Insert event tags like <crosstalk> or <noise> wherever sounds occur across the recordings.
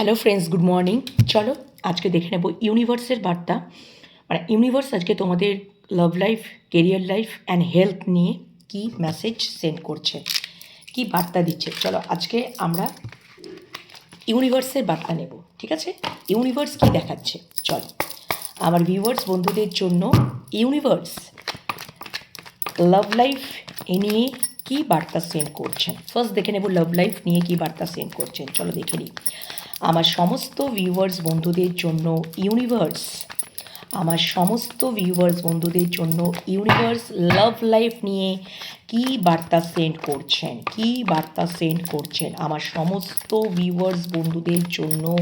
Hello friends good morning চলো আজকে দেখে নেব ইউনিভার্সের বার্তা। মানে ইউনিভার্স আজকে তোমাদের love life career life and health নিয়ে কি মেসেজ সেন্ড করছে, কি বার্তা দিচ্ছে। চলো আজকে আমরা ইউনিভার্সের বার্তা নেব, ঠিক আছে? ইউনিভার্স কি দেখাচ্ছে? চলো। আমার ভিউয়ার্স বন্ধুদের জন্য ইউনিভার্স লাভ লাইফ এ নিয়ে কী বার্তা সেন্ড করছেন? ফার্স্ট দেখে নেব লাভ লাইফ নিয়ে কী বার্তা সেন্ড করছেন। চলো দেখে নিই। আমার সমস্ত ভিউয়ার্স বন্ধুদের জন্য ইউনিভার্স আমার সমস্ত ভিউয়ার্স বন্ধুদের জন্য ইউনিভার্স লাভ লাইফ নিয়ে কী বার্তা সেন্ড করছেন, কী বার্তা সেন্ড করছেন আমার সমস্ত ভিউয়ার্স বন্ধুদের জন্য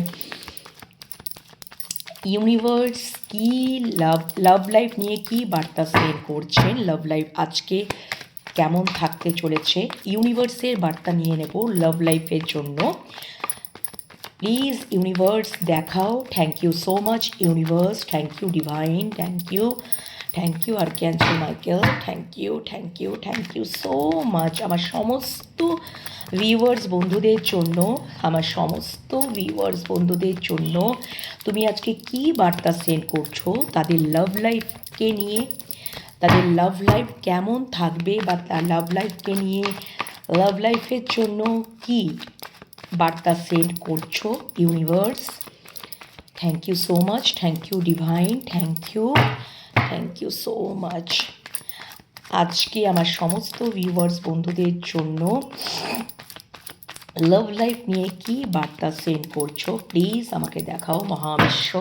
ইউনিভার্স কি লাভ লাভ লাইফ নিয়ে কি বার্তা সেন্ড করছেন লাভ লাইফ আজকে কেমন থাকতে চলেছে ইউনিভার্সের বার্তা নিয়ে নেব লাভ লাইফের জন্য। প্লিজ ইউনিভার্স দেখাও। Thank you so much universe thank you divine thank you thank you archangel Michael thank you thank you thank you so much আমার সমস্ত ভিউয়ার্স বন্ধুদের জন্য, আমার সমস্ত ভিউয়ার্স বন্ধুদের জন্য, তুমি আজকে কি বার্তা সেন্ড করছ? তাদের লাভ লাইফকে নিয়ে, তাদের লাভ লাইফ কেমন থাকবে বা তার লাভ লাইফকে নিয়ে লাভ লাইফের জন্য কি বার্তা সেন্ড করছ, universe. Thank you so much thank you divine thank you thank you so much আজকে আমার সমস্ত ভিউয়ার্স বন্ধুদের জন্য লাভ লাইফ নিয়ে কি বার্তা সেন্ড করছ প্লিজ আমাকে দেখাও, মহাবিশ্ব।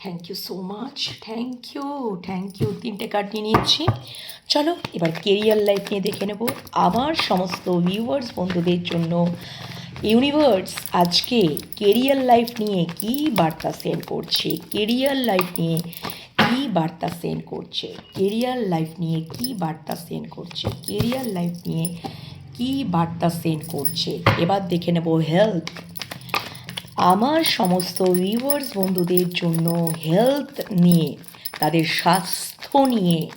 Thank you so much thank you thank you তিনটে কার্ড নিয়ে নিচ্ছি চলো, এবার কেরিয়ার লাইফ নিয়ে দেখে নেব। আমার সমস্ত ভিউয়ার্স বন্ধুদের জন্য ইউনিভার্স, আজকে কেরিয়ার লাইফ নিয়ে কি বার্তা সেন্ড করছে? কেরিয়ার লাইফ নিয়ে কি বার্তা সেন্ড করছে? কেরিয়ার লাইফ নিয়ে কি বার্তা সেন্ড করছে? কেরিয়ার লাইফ নিয়ে কি বার্তা সেন্ড করছে? এবার দেখে নেব হেলথ। আমার সমস্ত ভিউয়ার্স বন্ধুদের জন্য হেলথ নিয়ে, তাদের স্বাস্থ্য নিয়ে।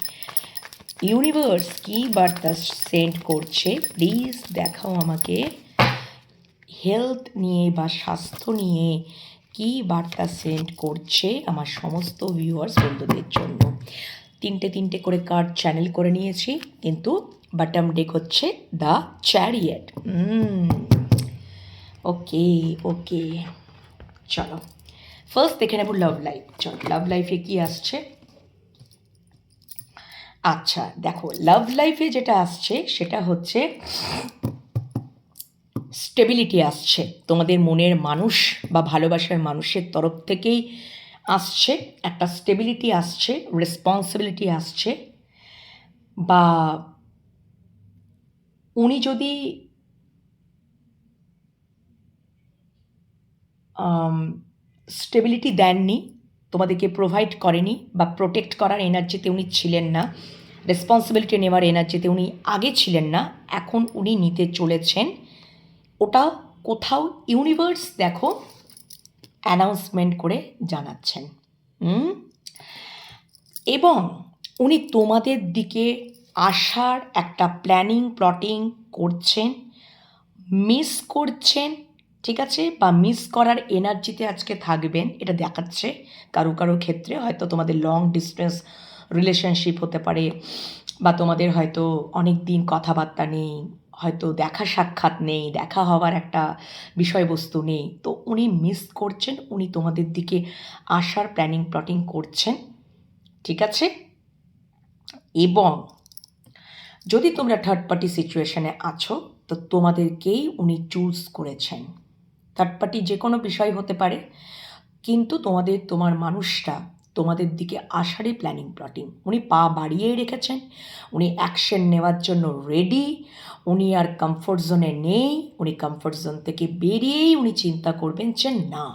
ইউনিভার্স, কি বার্তা সেন্ড করছে? প্লিজ দেখাও আমাকে। হেলথ নিয়ে বা স্বাস্থ্য নিয়ে কি বার্তা সেন্ড করছে আমার সমস্ত ভিউয়ার্স বন্ধুদের জন্য। তিনটে তিনটে করে কার্ড চ্যানেল করে নিয়েছি, কিন্তু বাটাম ডেক হচ্ছে দ্য চ্যারিয়েট ওকে ওকে চলো। ফার্স্ট দেখে নেব লাভ লাইফ চলো লাভ লাইফে কি আসছে? আচ্ছা দেখো লাভ লাইফে যেটা আসছে, সেটা হচ্ছে স্টেবিলিটি আসছে। তোমাদের মনের মানুষ বা ভালোবাসার মানুষের তরফ থেকেই আসছে, একটা স্টেবিলিটি আসছে রেসপন্সিবিলিটি আসছে বা উনি যদি স্টেবিলিটি দেননি, তোমাদেরকে প্রোভাইড করেনি বা প্রোটেক্ট করার এনার্জিতে উনি ছিলেন না রেসপন্সিবিলিটি নেওয়ার এনার্জিতে উনি আগে ছিলেন না, এখন উনি নিতে চলেছেন। ওটা কোথাও ইউনিভার্স দেখো অ্যানাউন্সমেন্ট করে জানাচ্ছেন। এবং উনি তোমাদের দিকে আসার একটা প্ল্যানিং প্লটিং করছেন মিস করছেন, ঠিক আছে? বা মিস করার এনার্জিতে আজকে থাকবেন, এটা দেখাচ্ছে। কারও কারও ক্ষেত্রে হয়তো তোমাদের লং ডিস্টেন্স রিলেশনশিপ হতে পারে, বা তোমাদের হয়তো অনেক দিন কথাবার্তা নেই হয়তো দেখা সাক্ষাৎ নেই, দেখা হওয়ার একটা বিষয়বস্তু নেই। তো উনি মিস করছেন, উনি তোমাদের দিকে আসার প্ল্যানিং প্লটিং করছেন, ঠিক আছে? এবং যদি তোমরা থার্ড পার্টি সিচুয়েশানে আছো, তো তোমাদেরকেই উনি চুজ করেছেন। থার্ড পার্টি যে কোনো বিষয় হতে পারে, কিন্তু তোমাদের, তোমার মানুষটা তোমাদের দিকে আসারই প্ল্যানিং প্লটিং উনি পা বাড়িয়েই রেখেছেন। উনি অ্যাকশন নেওয়ার জন্য রেডি উনি আর কমফোর্ট জোনে নেই। উনি কমফোর্ট জোন থেকে বেরিয়েই উনি চিন্তা করবেন যে না,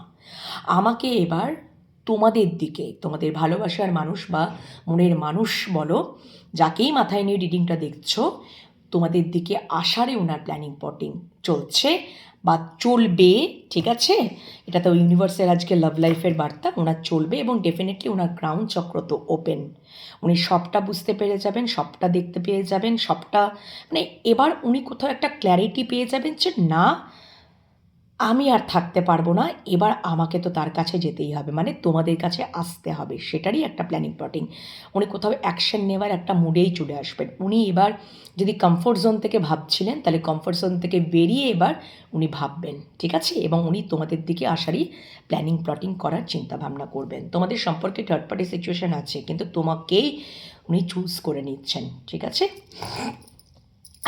আমাকে এবার তোমাদের দিকে, তোমাদের ভালোবাসার মানুষ বা মনের মানুষ বলো, যাকেই মাথায় নিয়ে রিডিংটা দেখছ তোমাদের দিকে আসারে ওনার প্ল্যানিং পটিং চলছে, বা চলবে, ঠিক আছে? এটা তো ইউনিভার্সের আজকে লাভ লাইফের বার্তা ওনার চলবে এবং ডেফিনেটলি ওনার গ্রাউন্ড চক্র তো ওপেন উনি সবটা বুঝতে পেরে যাবেন, সবটা দেখতে পেয়ে যাবেন, সবটা মানে এবার উনি কোথাও একটা ক্ল্যারিটি পেয়ে যাবেন যে না আমি আর থাকতে পারব না, এবার আমাকে তো তার কাছে যেতেই হবে মানে তোমাদের কাছে আসতে হবে, সেটারই একটা প্ল্যানিং প্লটিং উনি কোথাও অ্যাকশন নেওয়ার একটা মুডেই চলে আসবেন। উনি এবার যদি কমফোর্ট জোন থেকে ভাবছিলেন, তাহলে কমফোর্ট জোন থেকে বেরিয়ে এবার উনি ভাববেন, ঠিক আছে? এবং উনি তোমাদের দিকে আসারই প্ল্যানিং প্লটিং করার চিন্তা ভাবনা করবেন। তোমাদের সম্পর্কে থার্ড পার্টি সিচুয়েশন আছে, কিন্তু তোমাকেই উনি চুজ করে নিচ্ছেন, ঠিক আছে?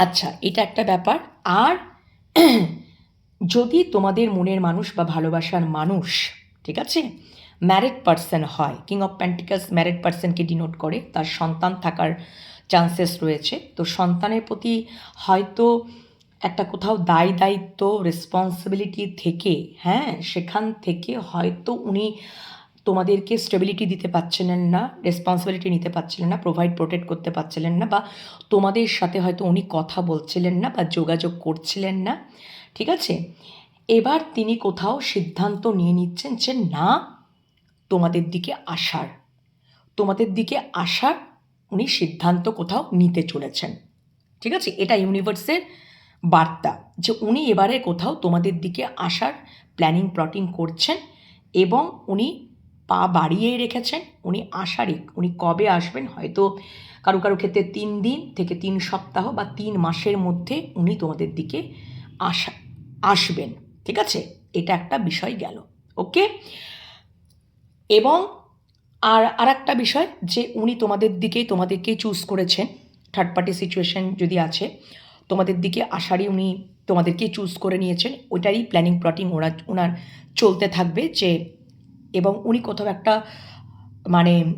আচ্ছা এটা একটা ব্যাপার। আর যদি তোমাদের মনের মানুষ বা ভালোবাসার মানুষ, ঠিক আছে? ম্যারিড পার্সন হয় কিং অফ প্যান্টিকাস ম্যারিড পার্সনকে ডিনোট করে, তার সন্তান থাকার চান্সেস রয়েছে। তো সন্তানের প্রতি হয়তো একটা কোথাও দায় দায়িত্ব রেসপন্সিবিলিটি থেকে হ্যাঁ সেখান থেকে হয়তো উনি তোমাদেরকে স্টেবিলিটি দিতে পারছিলেন না রেসপন্সিবিলিটি নিতে পারছিলেন না প্রোভাইড প্রোটেক্ট করতে পারছিলেন না, বা তোমাদের সাথে হয়তো উনি কথা বলছিলেন না, বা যোগাযোগ করছিলেন না। ঠিক আছে? এবার তিনি কোথাও সিদ্ধান্ত নিয়ে নিচ্ছেন যে না, তোমাদের দিকে আসার। তোমাদের দিকে আসার উনি সিদ্ধান্ত কোথাও নিতে চলেছেন। ঠিক আছে? এটা ইউনিভার্সের বার্তা যে উনি এবারে কোথাও তোমাদের দিকে আসার প্ল্যানিং প্লটিং করছেন এবং উনি পা বাড়িয়ে রেখেছেন। উনি আসারই। উনি কবে আসবেন হয়তো কারও কারও ক্ষেত্রে তিন দিন থেকে তিন সপ্তাহ বা তিন মাসের মধ্যে উনি তোমাদের দিকে আসা আসবেন। ঠিক আছে? এটা একটা বিষয় গেল। ওকে? এবং আর আর একটা বিষয় যে উনি তোমাদের দিকেই তোমাদেরকেই চুজ করেছেন। থার্ড পার্টি সিচুয়েশন যদি আছে, তোমাদের দিকে আসারই উনি তোমাদেরকেই চুজ করে নিয়েছেন। ওইটারই প্ল্যানিং প্লটিং ওরা, ওনার চলতে থাকবে যে, এবং উনি কোথাও একটা মানে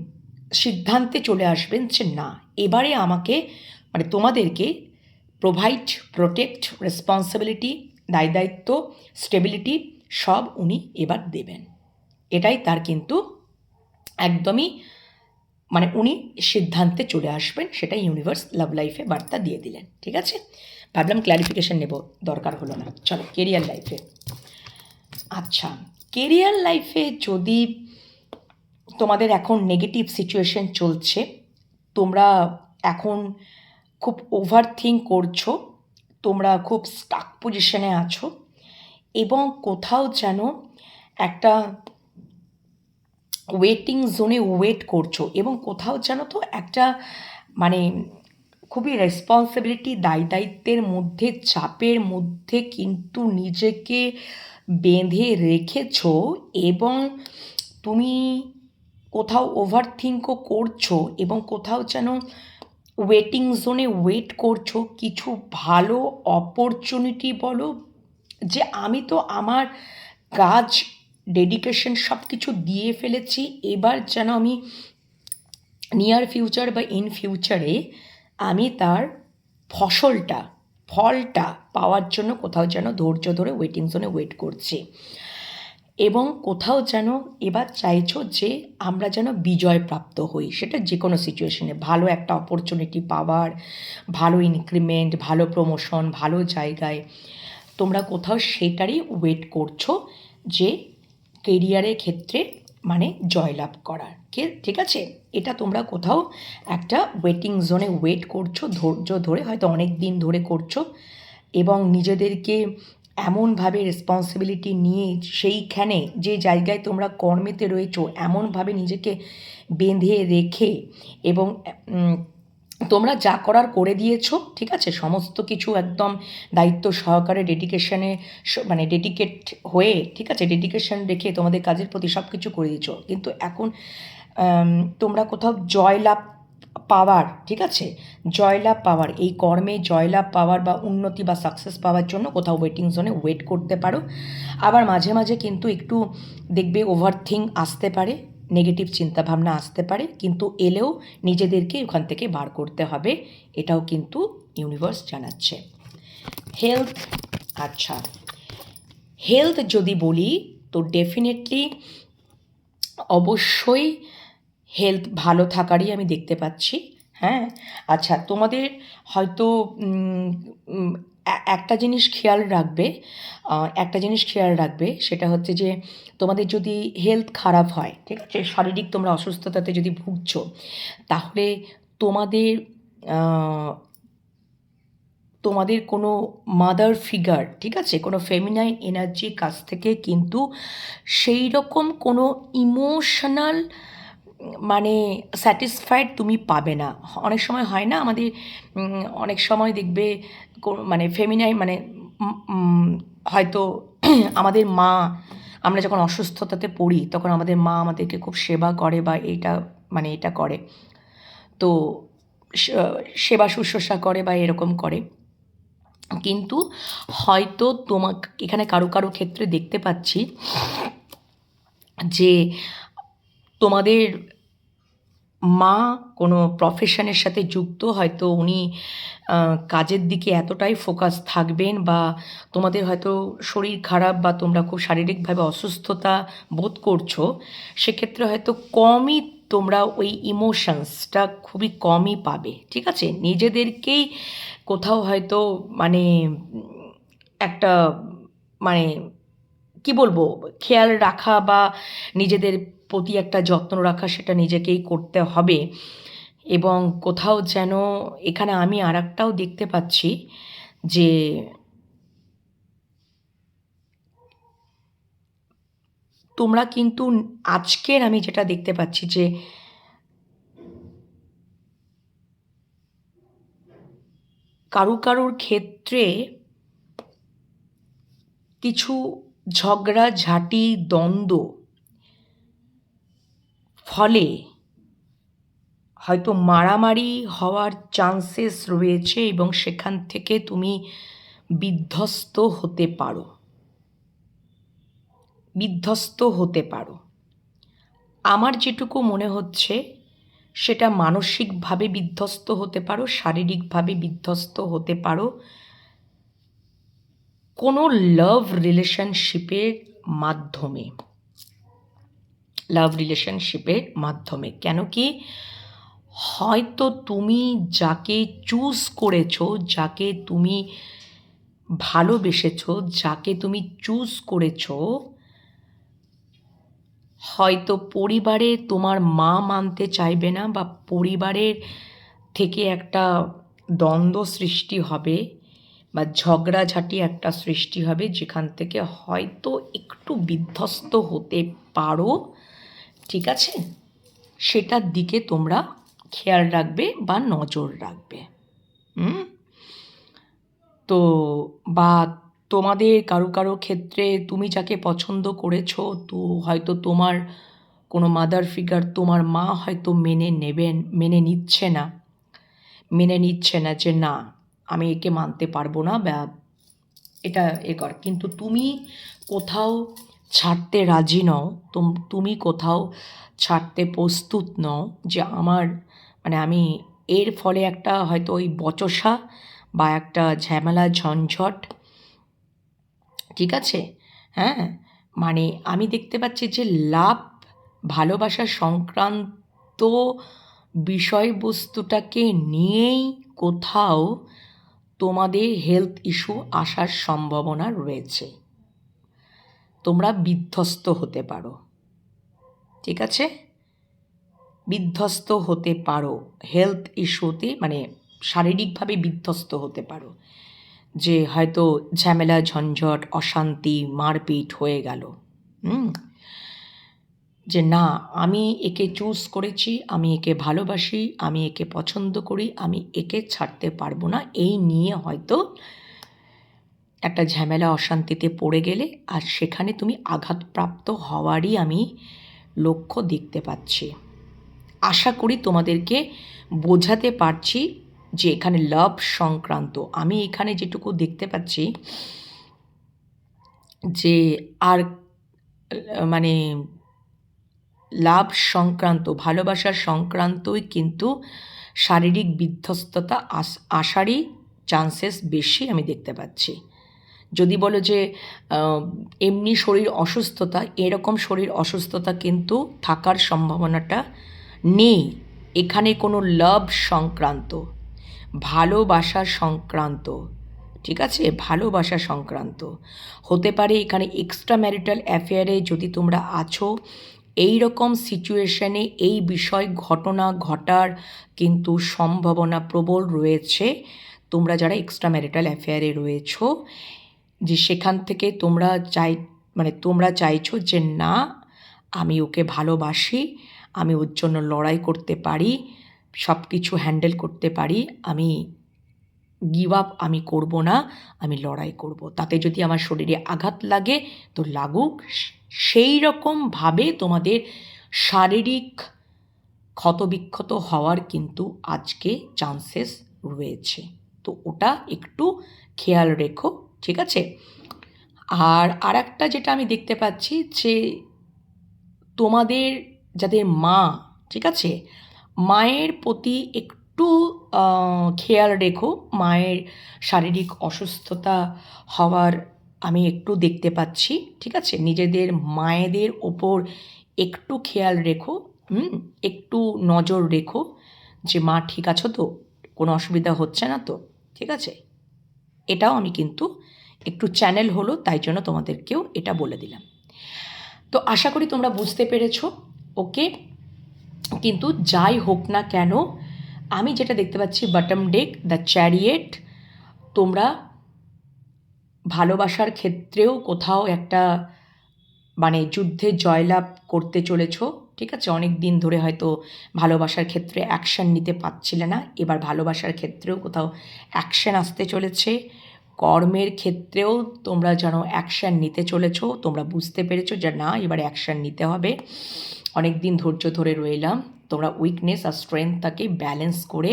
সিদ্ধান্তে চলে আসবেন যে না, এবারে আমাকে মানে তোমাদেরকে প্রোভাইড প্রোটেক্ট রেসপন্সিবিলিটি দায় দায়িত্ব স্টেবিলিটি সব উনি এবার দেবেন। এটাই তার কিন্তু একদমই মানে উনি সিদ্ধান্তে চলে আসবেন সেটা ইউনিভার্স লাভ লাইফে বার্তা দিয়ে দিলেন, ঠিক আছে? ভাবলাম ক্ল্যারিফিকেশন নেব, দরকার হলো না। চলো কেরিয়ার লাইফে আচ্ছা কেরিয়ার লাইফে যদি তোমাদের এখন নেগেটিভ সিচুয়েশন চলছে, তোমরা এখন খুব ওভার থিঙ্ক করছ তোমরা খুব স্টাক পজিশনে আছো এবং কোথাও যেন একটা ওয়েটিং জোনে ওয়েট করছ এবং কোথাও যেন তো একটা মানে খুবই রেসপন্সিবিলিটি দায় দায়িত্বের মধ্যে, চাপের মধ্যে কিন্তু নিজেকে বেঁধে রেখেছ এবং তুমি কোথাও ওভার থিঙ্কও করছ এবং কোথাও যেন ওয়েটিং জোনে ওয়েট করছ, কিছু ভালো অপরচুনিটি বলো, যে আমি তো আমার কাজ ডেডিকেশন সব কিছু দিয়ে ফেলেছি, এবার যেন আমি নিয়ার ফিউচার বা ইন ফিউচারে আমি তার ফসলটা, ফলটা পাওয়ার জন্য কোথাও যেন ধৈর্য ধরে ওয়েটিং জোনে ওয়েট করছি। এবং কোথাও যেন এবার চাইছো যে আমরা যেন বিজয় প্রাপ্ত হই। সেটা যে কোনো সিচুয়েশনে ভালো একটা অপরচুনিটি পাওয়ার, ভালো ইনক্রিমেন্ট ভালো প্রমোশন ভালো জায়গায়। তোমরা কোথাও সেটারই ওয়েট করছ যে কেরিয়ারের ক্ষেত্রে মানে জয়লাভ করার। কে, ঠিক আছে? এটা তোমরা কোথাও একটা ওয়েটিং জোনে ওয়েট করছ, ধৈর্য ধরে হয়তো অনেক দিন ধরে করছ এবং নিজেদেরকে এমনভাবে রেসপন্সিবিলিটি নিয়ে সেইখানে যে জায়গায় তোমরা কর্মেতে রয়েছো, এমনভাবে নিজেকে বেঁধে রেখে এবং তোমরা যা করার করে দিয়েছ, ঠিক আছে? সমস্ত কিছু একদম দায়িত্ব সহকারে ডেডিকেশনে মানে ডেডিকেট হয়ে, ঠিক আছে? ডেডিকেশন রেখে তোমাদের কাজের প্রতি সব কিছু করে দিয়েছ। কিন্তু এখন তোমরা কোথাও জয়লাভ পাওয়ার, ঠিক আছে? জয়লাভ পাওয়ার, এই কর্মে জয়লাভ পাওয়ার বা উন্নতি বা সাকসেস পাওয়ার জন্য কোথাও ওয়েটিং জোনে ওয়েট করতে পারো। আবার মাঝে মাঝে কিন্তু একটু দেখবে ওভার থিঙ্ক আসতে পারে নেগেটিভ চিন্তাভাবনা আসতে পারে, কিন্তু এলেও নিজেদেরকে ওখান থেকে বার করতে হবে, এটাও কিন্তু ইউনিভার্স জানাচ্ছে। হেলথ আচ্ছা। হেলথ যদি বলি, তো ডেফিনেটলি অবশ্যই হেলথ ভালো থাকারই আমি দেখতে পাচ্ছি হ্যাঁ? আচ্ছা তোমাদের হয়তো একটা জিনিস খেয়াল রাখবে একটা জিনিস খেয়াল রাখবে, সেটা হচ্ছে যে তোমাদের যদি হেলথ খারাপ হয়, ঠিক আছে? শারীরিক তোমরা অসুস্থতাতে যদি ভুগছো, তাহলে তোমাদের তোমাদের কোনো মাদার ফিগার ঠিক আছে? কোনো ফেমিনাইন এনার্জির কাছ থেকে কিন্তু সেই রকম কোনো ইমোশনাল মানে স্যাটিসফাইড তুমি পাবে না। অনেক সময় হয় না আমাদের অনেক সময় দেখবে মানে ফেমিনাইন মানে হয়তো <clears throat> আমাদের মা, আমরা যখন অসুস্থতাতে পড়ি, তখন আমাদের মা আমাদেরকে খুব সেবা করে বা এটা মানে এটা করে। তো সেবা শুশ্রূষা করে বা এরকম করে। কিন্তু হয়তো তোমাকে, এখানে কারও কারও ক্ষেত্রে দেখতে পাচ্ছি যে তোমাদের মা কোনো প্রফেশনের সাথে যুক্ত? হয়তো উনি কাজের দিকে এতটাই ফোকাস থাকবেন বা তোমাদের হয়তো শরীর খারাপ বা তোমরা খুব শারীরিকভাবে অসুস্থতা বোধ করছ, সেক্ষেত্রে হয়তো কমই তোমরা ওই ইমোশনসটা খুবই কমই পাবে, ঠিক আছে? নিজেদেরকেই কোথাও হয়তো মানে একটা মানে কি বলব? খেয়াল রাখা বা নিজেদের প্রতি একটা যত্ন রাখা সেটা নিজেকেই করতে হবে। এবং কোথাও যেন এখানে আমি আর একটাও দেখতে পাচ্ছি যে তোমরা কিন্তু আজকের আমি যেটা দেখতে পাচ্ছি যে কারু কারুর ক্ষেত্রে কিছু ঝগড়া, ঝাঁটি, দ্বন্দ্ব ফলে হয়তো মারামারি হওয়ার চান্সেস রয়েছে এবং সেখান থেকে তুমি বিধ্বস্ত হতে পারো। বিধ্বস্ত হতে পারো। আমার যেটুকু মনে হচ্ছে, সেটা মানসিকভাবে বিধ্বস্ত হতে পারো, শারীরিকভাবে বিধ্বস্ত হতে পারো কোনো লাভ রিলেশনশিপের মাধ্যমে। লাভ রিলেশনশিপের মাধ্যমে। কেন কি? হয়তো তুমি যাকে চুজ করেছ, যাকে তুমি ভালোবেসেছো, যাকে তুমি চুজ করেছ, হয়তো পরিবারে তোমার মা মানতে চাইবে না বা পরিবারের থেকে একটা দ্বন্দ্ব সৃষ্টি হবে। বা ঝগড়াঝাটি একটা সৃষ্টি হবে, যেখান থেকে হয়তো একটু বিধ্বস্ত হতে পারো, ঠিক আছে? সেটার দিকে তোমরা খেয়াল রাখবে বা নজর রাখবে। হুম? তো, বা তোমাদের কারও কারও ক্ষেত্রে তুমি যাকে পছন্দ করেছ, তো হয়তো তোমার কোনো মাদার ফিগার তোমার মা হয়তো মেনে নেবেন, মেনে নিচ্ছে না। মেনে নিচ্ছে না যে না আমি একে মানতে পারব না, বা এটা এ কর। কিন্তু তুমি কোথাও ছাড়তে রাজি নও, তুম- কোথাও ছাড়তে প্রস্তুত নও যে আমার মানে আমি এর ফলে একটা হয়তো ওই বচসা বা একটা ঝামেলা ঝঞ্ঝট, ঠিক আছে? হ্যাঁ? মানে আমি দেখতে পাচ্ছি যে লাভ, ভালোবাসা সংক্রান্ত বিষয়বস্তুটাকে নিয়েই কোথাও তোমাদের হেলথ ইস্যু আসার সম্ভাবনা রয়েছে। তোমরা বিধ্বস্ত হতে পারো। ঠিক আছে? বিধ্বস্ত হতে পারো। হেলথ ইস্যুতে মানে শারীরিকভাবে বিধ্বস্ত হতে পারো। যে হয়তো ঝামেলা, ঝঞ্ঝট, অশান্তি, মারপিট হয়ে গেল। হুম? যে না, আমি একে চুজ করেছি, আমি একে ভালোবাসি, আমি একে পছন্দ করি, আমি একে ছাড়তে পারব না, এই নিয়ে হয়তো একটা ঝামেলা, অশান্তিতে পড়ে গেলে আর সেখানে তুমি আঘাতপ্রাপ্ত হওয়ারই আমি লক্ষ্য দেখতে পাচ্ছি। আশা করি তোমাদেরকে বোঝাতে পারছি যে এখানে লাভ সংক্রান্ত। আমি এখানে যেটুকু দেখতে পাচ্ছি যে আর মানে লাভ সংক্রান্ত, ভালোবাসার সংক্রান্তই কিন্তু শারীরিক বিধ্বস্ততা আস- আসারই চান্সেস বেশি আমি দেখতে পাচ্ছি। যদি বলো যে এমনি শরীর অসুস্থতা, এরকম শরীর অসুস্থতা কিন্তু থাকার সম্ভাবনাটা নেই। এখানে কোনো লাভ সংক্রান্ত, ভালোবাসা সংক্রান্ত, ঠিক আছে? ভালোবাসা সংক্রান্ত। হতে পারে এখানে এক্সট্রা ম্যারিটাল অ্যাফেয়ারে যদি তোমরা আছো এই রকম সিচুয়েশানে এই বিষয়, ঘটনা ঘটার কিন্তু সম্ভাবনা প্রবল রয়েছে। তোমরা যারা এক্সট্রা ম্যারিটাল অ্যাফেয়ারে রয়েছো, যে সেখান থেকে তোমরা চাই মানে তোমরা চাইছো যে না, আমি ওকে ভালোবাসি, আমি ওর জন্য লড়াই করতে পারি সব কিছু হ্যান্ডেল করতে পারি, আমি গিভ আপ আমি করব না, আমি লড়াই করব। তাতে যদি আমার শরীরে আঘাত লাগে, তো লাগুক। সেই রকমভাবে তোমাদের শারীরিক ক্ষতবিক্ষত হওয়ার কিন্তু আজকে চান্সেস রয়েছে। তো ওটা একটু খেয়াল রেখো, ঠিক আছে? আর আর একটা যেটা আমি দেখতে পাচ্ছি যে তোমাদের যাদের মা, ঠিক আছে? মায়ের প্রতি একটু খেয়াল রেখো, মায়ের শারীরিক অসুস্থতা হওয়ার আমি একটু দেখতে পাচ্ছি, ঠিক আছে? নিজেদের, মায়েদের ওপর একটু খেয়াল রেখো, হুম? একটু নজর রেখো যে মা ঠিক আছো তো? কোনো অসুবিধা হচ্ছে না তো? ঠিক আছে? এটাও আমি কিন্তু একটু চ্যানেল হলো, তাই জন্য তোমাদেরকেও এটা বলে দিলাম। তো আশা করি তোমরা বুঝতে পেরেছ, ওকে? কিন্তু যাই হোক না কেন, আমি যেটা দেখতে পাচ্ছি বাটম ডেক দ্য চ্যারিয়েট তোমরা ভালোবাসার ক্ষেত্রেও কোথাও একটা মানে যুদ্ধে জয়লাভ করতে চলেছো, ঠিক আছে? অনেক দিন ধরে হয়তো ভালোবাসার ক্ষেত্রে অ্যাকশন নিতে পারছিলে না, এবার ভালোবাসার ক্ষেত্রেও কোথাও অ্যাকশন আসতে চলেছে। কর্মের ক্ষেত্রেও তোমরা যেন অ্যাকশন নিতে চলেছো, তোমরা বুঝতে পেরেছ যে না, এবার অ্যাকশন নিতে হবে। অনেক দিন ধৈর্য ধরে রইলাম, তোমরা উইকনেস আর স্ট্রেংথটাকে ব্যালেন্স করে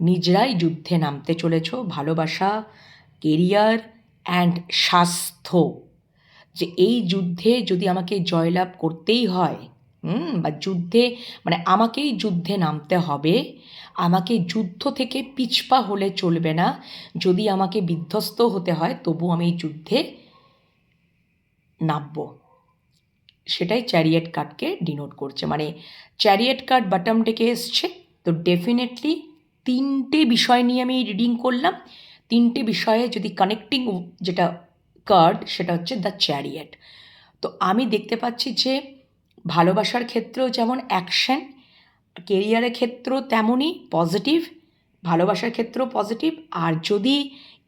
নিজেরাই যুদ্ধে নামতে চলেছো। ভালোবাসা কেরিয়ার অ্যান্ড স্বাস্থ্য। যে এই যুদ্ধে যদি আমাকে জয়লাভ করতেই হয় বা যুদ্ধে মানে আমাকেই যুদ্ধে নামতে হবে, আমাকে যুদ্ধ থেকে পিছপা হলে চলবে না। যদি আমাকে বিধ্বস্ত হতে হয়, তবু আমি এই যুদ্ধে নামবো। সেটাই চ্যারিয়েট কার্ডকে ডিনোট করছে। মানে চ্যারিয়েট কার্ড বাটম ডেকে এসছে? তো ডেফিনেটলি তিনটে বিষয় নিয়ে আমি রিডিং করলাম। তিনটে বিষয়ে যদি কানেক্টিং যেটা কার্ড সেটা হচ্ছে দ্য চ্যারিয়েট তো আমি দেখতে পাচ্ছি যে ভালোবাসার ক্ষেত্রেও যেমন অ্যাকশন কেরিয়ারের ক্ষেত্রেও তেমনই পজিটিভ ভালোবাসার ক্ষেত্রেও পজিটিভ আর যদি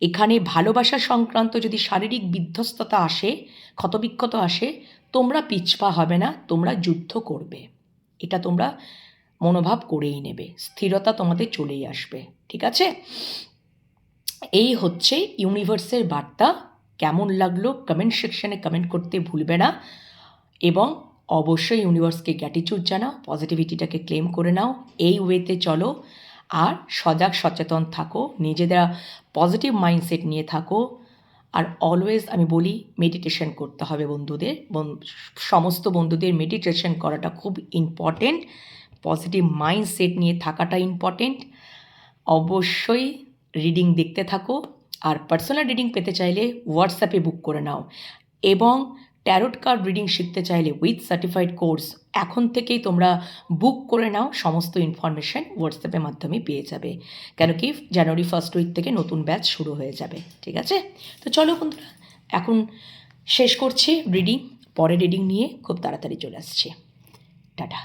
এখানে ভালোবাসা সংক্রান্ত যদি শারীরিক বিধ্বস্ততা আসে, ক্ষতবিক্ষত আসে, তোমরা পিছপা হবে না, তোমরা যুদ্ধ করবে। এটা তোমরা মনোভাব করেই নেবে, স্থিরতা তোমাদের চলেই আসবে, ঠিক আছে? এই হচ্ছে ইউনিভার্সের বার্তা। কেমন লাগল? কমেন্ট সেকশনে কমেন্ট করতে ভুলবে না। এবং অবশ্যই ইউনিভার্সকে গ্যাটিচিউড জানাও পজিটিভিটিটাকে ক্লেম করে নাও। এই ওয়েতে চলো। আর সজাগ, সচেতন থাকো। নিজেরা পজিটিভ মাইন্ডসেট নিয়ে থাকো। আর অলওয়েজ আমি বলি মেডিটেশন করতে হবে বন্ধুদের। বন- সমস্ত বন্ধুদের মেডিটেশন করাটা খুব ইম্পর্টেন্ট পজিটিভ মাইন্ডসেট নিয়ে থাকাটা ইম্পর্টেন্ট অবশ্যই রিডিং দেখতে থাকো আর পার্সোনাল রিডিং পেতে চাইলে হোয়াটসঅ্যাপে বুক করে নাও এবং ট্যারোট কার্ড রিডিং শিখতে চাইলে উইথ সার্টিফাইড কোর্স এখন থেকেই তোমরা বুক করে নাও, সমস্ত ইনফরমেশন হোয়াটসঅ্যাপের মাধ্যমে পেয়ে যাবে। কেন কি জানুয়ারি ফার্স্ট উইক থেকে নতুন ব্যাচ শুরু হয়ে যাবে, ঠিক আছে? তো চলো বন্ধুরা, এখন শেষ করছি রিডিং পরে রিডিং নিয়ে খুব তাড়াতাড়ি চলে আসছে। টাটা।